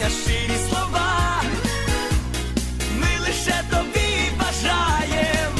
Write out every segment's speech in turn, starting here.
бажання, щирі слова, ми лише тобі бажаєм.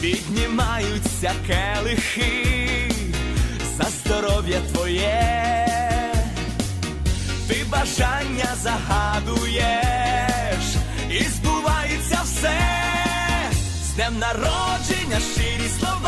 Піднімаються келихи за здоров'я твоє бажання загадуєш, і збувається все, з днем народження щирі слова.